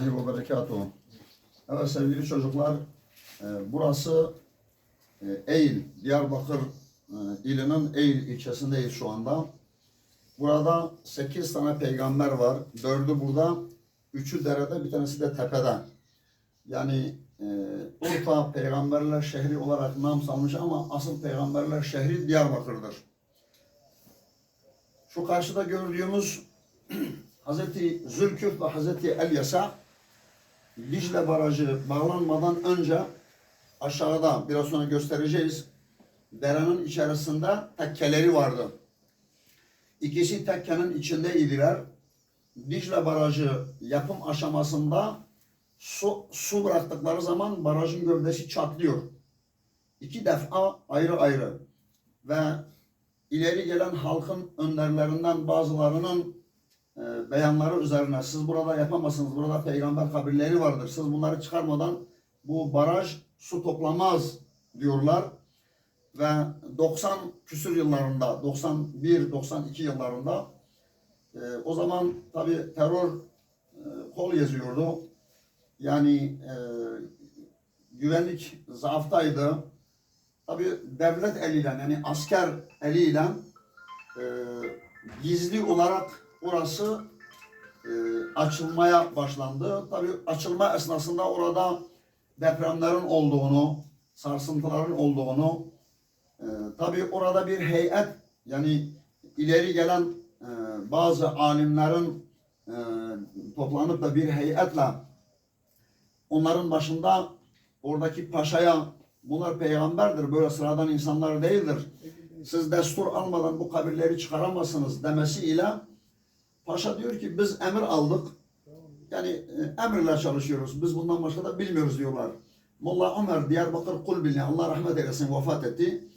ve berekatuhu. Evet sevgili çocuklar, e, burası e, Diyarbakır e, ilinin Eğil ilçesindeyiz şu anda. Burada sekiz tane peygamber var. Dördü burada, üçü derede, bir tanesi de tepede. Yani e, Urfa peygamberler şehri olarak nam salmış ama asıl peygamberler şehri Diyarbakır'dır. Şu karşıda gördüğümüz Hazreti Zülküf ve Hazreti Elyasa Dicle Barajı bağlanmadan önce aşağıda biraz sonra göstereceğiz. Derenin içerisinde tekkeleri vardı. İkisi tekkenin içindeydiler. Dicle Barajı yapım aşamasında su, su bıraktıkları zaman barajın gövdesi çatlıyor. İki defa ayrı ayrı ve ileri gelen halkın önderlerinden bazılarının e, beyanları üzerine siz burada yapamazsınız. Burada peygamber kabirleri vardır. Siz bunları çıkarmadan bu baraj su toplamaz diyorlar. Ve 90 küsür yıllarında, 91, 92 yıllarında e, o zaman tabi terör e, kol yazıyordu. Yani e, güvenlik zaaftaydı. Tabi devlet eliyle yani asker eliyle gizli olarak orası e, açılmaya başlandı. Tabi açılma esnasında orada depremlerin olduğunu, sarsıntıların olduğunu, e, tabi orada bir heyet yani ileri gelen e, bazı alimlerin e, toplanıp da bir heyetle onların başında oradaki paşaya bunlar peygamberdir, böyle sıradan insanlar değildir. Siz destur almadan bu kabirleri çıkaramazsınız demesiyle Paşa diyor ki biz emir aldık. Yani e, emirle çalışıyoruz. Biz bundan başka da bilmiyoruz diyorlar. Molla Ömer Diyarbakır Kulbili Allah rahmet eylesin vefat etti.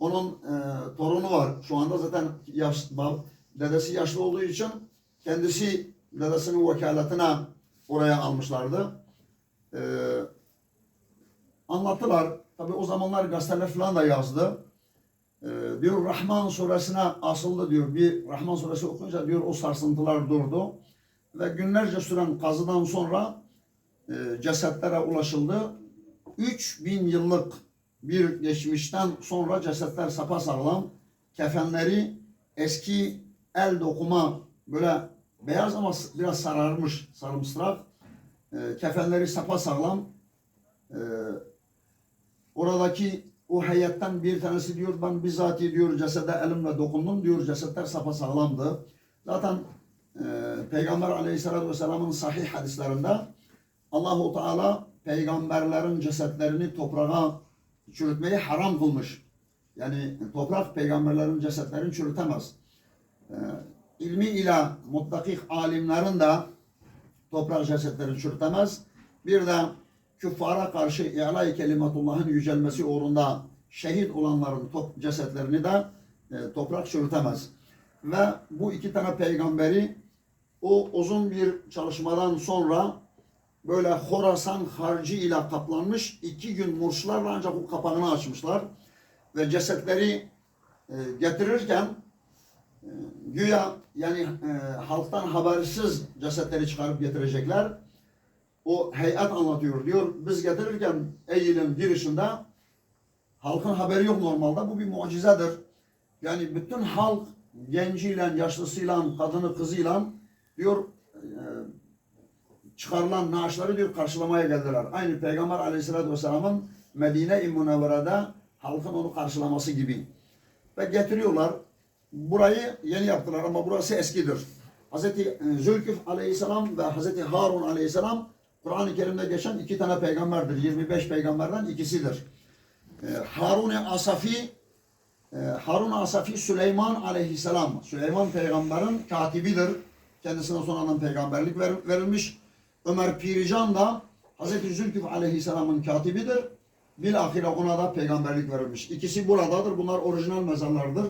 Onun e, torunu var. Şu anda zaten yaş, dedesi yaşlı olduğu için kendisi dedesinin vekaletine oraya almışlardı. E, anlattılar. Tabi o zamanlar gazeteler falan da yazdı. Ee, diyor Rahman suresine asıldı diyor. Bir Rahman suresi okuyunca diyor o sarsıntılar durdu. Ve günlerce süren kazıdan sonra e, cesetlere ulaşıldı. 3000 yıllık bir geçmişten sonra cesetler sapasağlam. Kefenleri eski el dokuma böyle beyaz ama biraz sararmış sarımsırak. E, kefenleri sapasağlam. E, oradaki o heyetten bir tanesi diyor ben bizzati diyor cesede elimle dokundum diyor cesetler sapasağlamdı. Zaten e, Peygamber aleyhissalatü vesselamın sahih hadislerinde Allahu Teala peygamberlerin cesetlerini toprağa çürütmeyi haram kılmış. Yani toprak peygamberlerin cesetlerini çürütemez. E, ilmi ile mutlakik alimlerin de toprak cesetlerini çürütemez. Bir de küffara karşı i'la-i kelimatullah'ın yücelmesi uğrunda şehit olanların top, cesetlerini de e, toprak çürütemez. Ve bu iki tane peygamberi o uzun bir çalışmadan sonra böyle Horasan harcı ile kaplanmış iki gün murçlarla ancak o kapağını açmışlar ve cesetleri e, getirirken e, güya yani e, halktan habersiz cesetleri çıkarıp getirecekler o heyet anlatıyor diyor. Biz getirirken Eyyil'in girişinde halkın haberi yok normalde. Bu bir mucizedir. Yani bütün halk genciyle, yaşlısıyla, kadını, kızıyla diyor e, çıkarılan naaşları diyor karşılamaya geldiler. Aynı Peygamber aleyhissalatü vesselamın Medine-i Münevvere'de halkın onu karşılaması gibi. Ve getiriyorlar. Burayı yeni yaptılar ama burası eskidir. Hazreti Zülküf aleyhisselam ve Hazreti Harun aleyhisselam Kur'an-ı Kerim'de geçen iki tane peygamberdir. 25 peygamberden ikisidir. Ee, Harun-i Asafi e, Harun Asafi Süleyman aleyhisselam. Süleyman peygamberin katibidir. Kendisine sonradan peygamberlik ver, verilmiş. Ömer Pirican da Hazreti Zülküf aleyhisselamın katibidir. Bilahire ona da peygamberlik verilmiş. İkisi buradadır. Bunlar orijinal mezarlardır.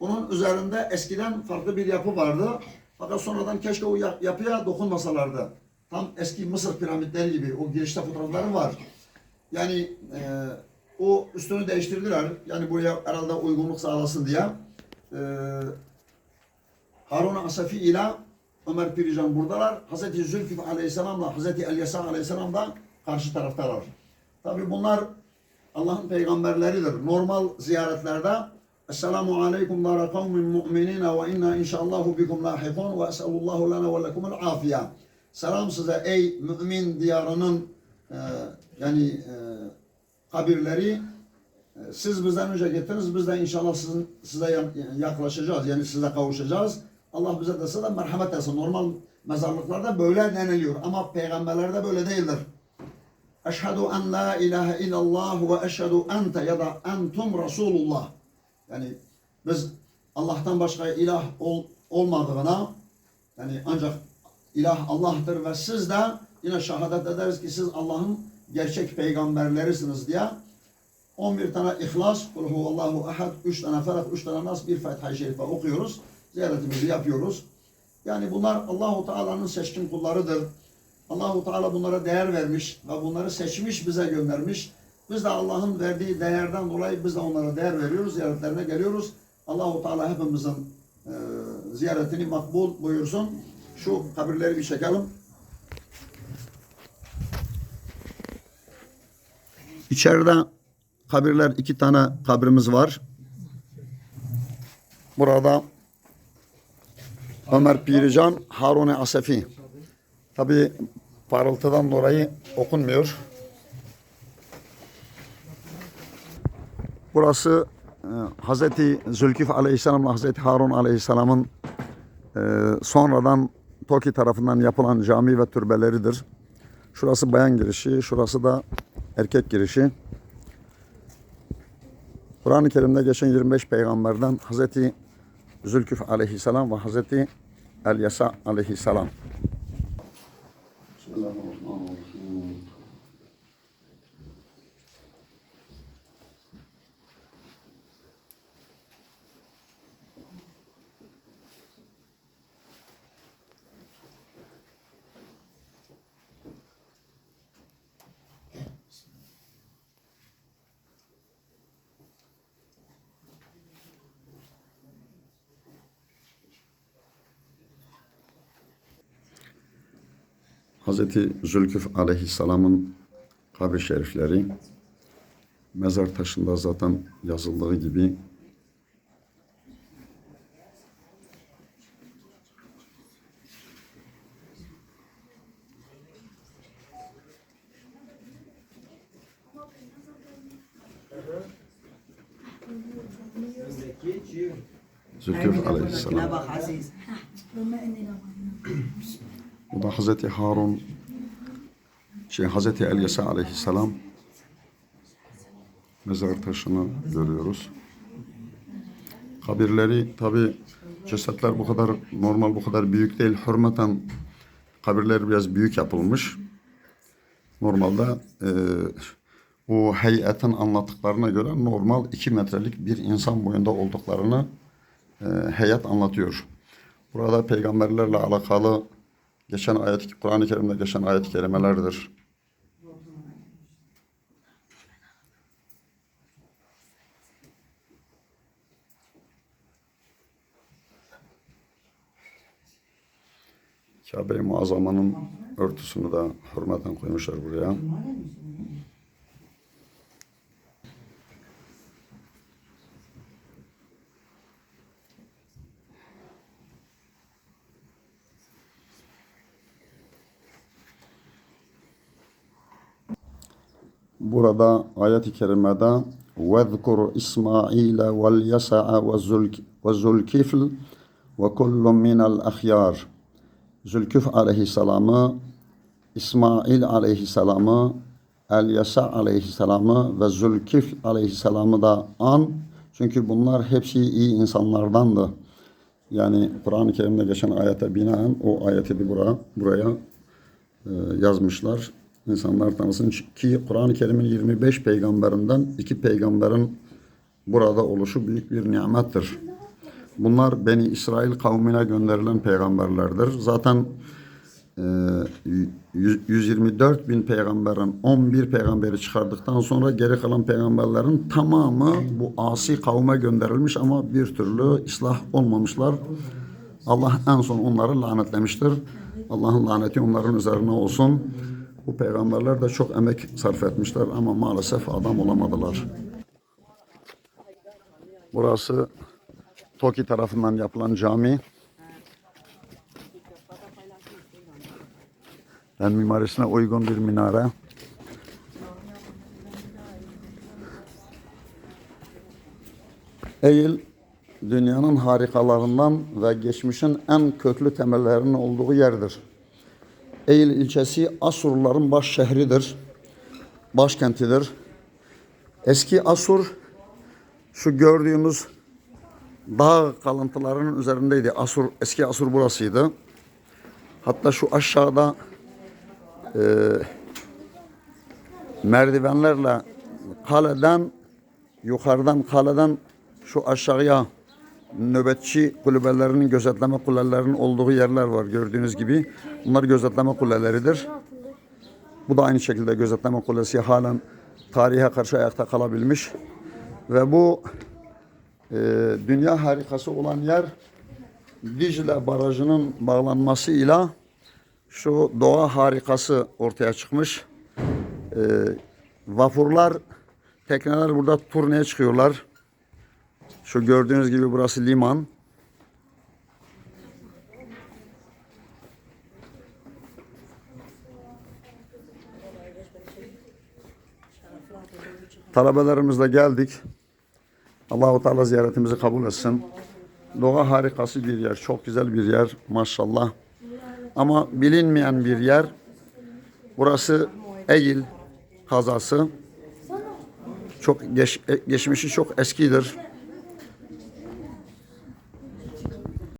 Onun üzerinde eskiden farklı bir yapı vardı. Fakat sonradan keşke o yapıya dokunmasalardı. Tam eski Mısır piramitleri gibi o girişte fotoğrafları var. Yani e, o üstünü değiştirdiler. Yani buraya herhalde uygunluk sağlasın diye. E, Harun Asafi ile Ömer Pirican buradalar. Hazreti Zülküf Aleyhisselam'la Hazreti Elyasa Aleyhisselam da karşı taraftalar. Tabi bunlar Allah'ın peygamberleridir. Normal ziyaretlerde Esselamu aleyküm dara kavmin mu'minine ve inna inşallahu bikum lahikun ve eselullahu lana ve lekumul afiye. Selam size ey mümin diyarının e, yani e, kabirleri e, siz bizden önce gittiniz biz de inşallah sizin, size ya- yaklaşacağız yani size kavuşacağız. Allah bize dese de merhamet etsin. Normal mezarlıklarda böyle deniliyor ama peygamberlerde böyle değildir. Eşhedü en la ilahe illallah ve eşhedü ente ya da entum Resulullah. Yani biz Allah'tan başka ilah ol, olmadığına yani ancak ilah Allah'tır ve siz de yine şehadet ederiz ki siz Allah'ın gerçek peygamberlerisiniz diye 11 tane İhlas, Kul huvallahu ahad, 3 tane Felak, 3 tane Nas, bir Fatiha-i Şerife okuyoruz. Ziyaretimizi yapıyoruz. Yani bunlar Allahu Teala'nın seçkin kullarıdır. Allahu Teala bunlara değer vermiş ve bunları seçmiş bize göndermiş. Biz de Allah'ın verdiği değerden dolayı biz de onlara değer veriyoruz, ziyaretlerine geliyoruz. Allahu Teala hepimizin e, ziyaretini makbul buyursun. Şu kabirleri bir çekelim. İçeride kabirler iki tane kabrimiz var. Burada Ömer Pirican, Harun-i Asefi. Tabi parıltıdan dolayı okunmuyor. Burası e, Hazreti Zülkif Aleyhisselam'la Hazreti Harun Aleyhisselam'ın e, sonradan Toki tarafından yapılan cami ve türbeleridir. Şurası bayan girişi, şurası da erkek girişi. Kur'an-ı Kerim'de geçen 25 peygamberden Hazreti Zülküf aleyhisselam ve Hazreti Elyasa aleyhisselam. Bismillahirrahmanirrahim. Hazreti Zülküf aleyhisselamın kabri şerifleri mezar taşında zaten yazıldığı gibi Zülküf aleyhisselam. Bu da Hazreti Harun şey Hazreti Elyasa aleyhisselam mezar taşını görüyoruz. Kabirleri tabi cesetler bu kadar normal bu kadar büyük değil. Hürmeten kabirler biraz büyük yapılmış. Normalde e, bu heyetin anlattıklarına göre normal 2 metrelik bir insan boyunda olduklarını e, heyet anlatıyor. Burada peygamberlerle alakalı geçen ayet Kur'an-ı Kerim'de geçen ayet-i kerimelerdir. Kabe-i Muazzama'nın örtüsünü de hürmeten koymuşlar buraya. Burada ayet-i kerimede وَذْكُرْ إِسْمَاعِيلَ وَالْيَسَعَ وَزُلْكِفْلِ وَكُلٌّ مِنَ الْأَخْيَارِ Zülküf aleyhisselamı, İsmail aleyhisselamı, Elyasa aleyhisselamı ve Zülkifl aleyhisselamı da an. Çünkü bunlar hepsi iyi insanlardandı. Yani Kur'an-ı Kerim'de geçen ayete binaen o ayeti de buraya, buraya e, yazmışlar. İnsanlar tanısın ki Kur'an-ı Kerim'in 25 peygamberinden iki peygamberin burada oluşu büyük bir nimettir. Bunlar Beni İsrail kavmine gönderilen peygamberlerdir. Zaten e, 124 bin peygamberin 11 peygamberi çıkardıktan sonra geri kalan peygamberlerin tamamı bu asi kavme gönderilmiş ama bir türlü ıslah olmamışlar. Allah en son onları lanetlemiştir. Allah'ın laneti onların üzerine olsun. Bu peygamberler de çok emek sarf etmişler ama maalesef adam olamadılar. Burası Toki tarafından yapılan cami. En mimarisine uygun bir minare. Eğil dünyanın harikalarından ve geçmişin en köklü temellerinin olduğu yerdir. Eğil ilçesi Asurluların baş şehridir. Başkentidir. Eski Asur şu gördüğümüz dağ kalıntılarının üzerindeydi. Asur eski Asur burasıydı. Hatta şu aşağıda e, merdivenlerle kaleden yukarıdan kaleden şu aşağıya nöbetçi kulübelerinin gözetleme kulelerinin olduğu yerler var gördüğünüz gibi. Bunlar gözetleme kuleleridir. Bu da aynı şekilde gözetleme kulesi halen tarihe karşı ayakta kalabilmiş. Ve bu e, dünya harikası olan yer Dicle Barajı'nın bağlanmasıyla şu doğa harikası ortaya çıkmış. E, vapurlar, tekneler burada turneye çıkıyorlar. Şu gördüğünüz gibi burası liman. Talebelerimizle geldik. Allahu Teala ziyaretimizi kabul etsin. Doğa harikası bir yer, çok güzel bir yer maşallah. Ama bilinmeyen bir yer. Burası Eğil kazası. Çok geç, geçmişi çok eskidir.